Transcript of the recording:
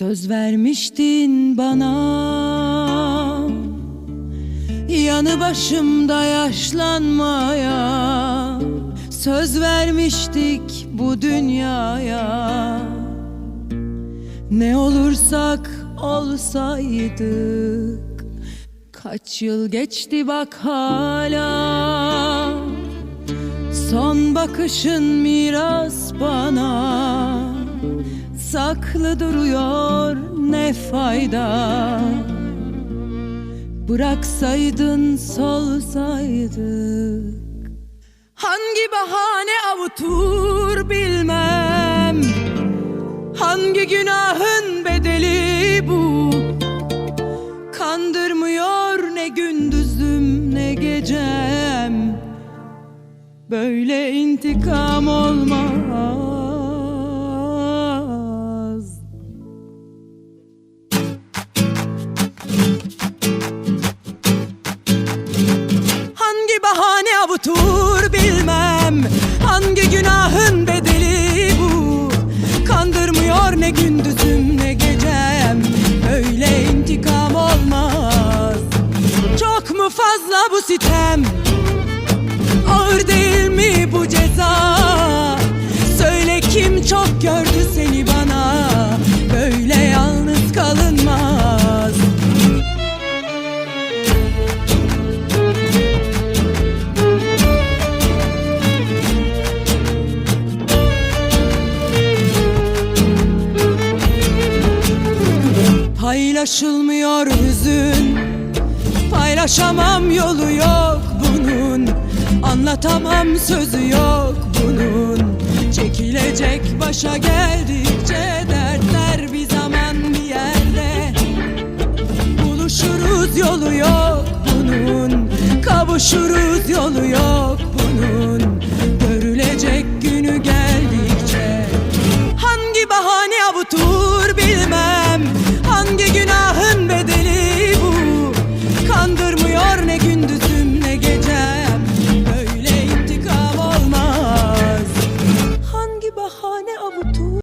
Söz vermiştin bana. Yanı başımda yaşlanmaya. Söz vermiştik bu dünyaya. Ne olursak olsaydık. Kaç yıl geçti bak hala Bakışın miras bana. Saklı duruyor ne fayda? Bıraksaydın solsaydık. Hangi bahane avutur bilmem. Hangi günahın Böyle intikam olmaz. Hangi bahane avutur bilmem. Hangi günahın bedeli bu? Kandırmıyor ne gündüzüm ne gecem. Öyle intikam olmaz. Çok mu fazla bu sitem Ağır değil mi bu ceza? Söyle kim çok gördü seni bana? Böyle yalnız kalınmaz. Paylaşılmıyor hüzün. Paylaşamam yolu yok Anlatamam sözü yok bunun. Çekilecek başa geldikçe dertler bir zaman bir yerde. Buluşuruz yolu yok bunun. Kavuşuruz yolu yok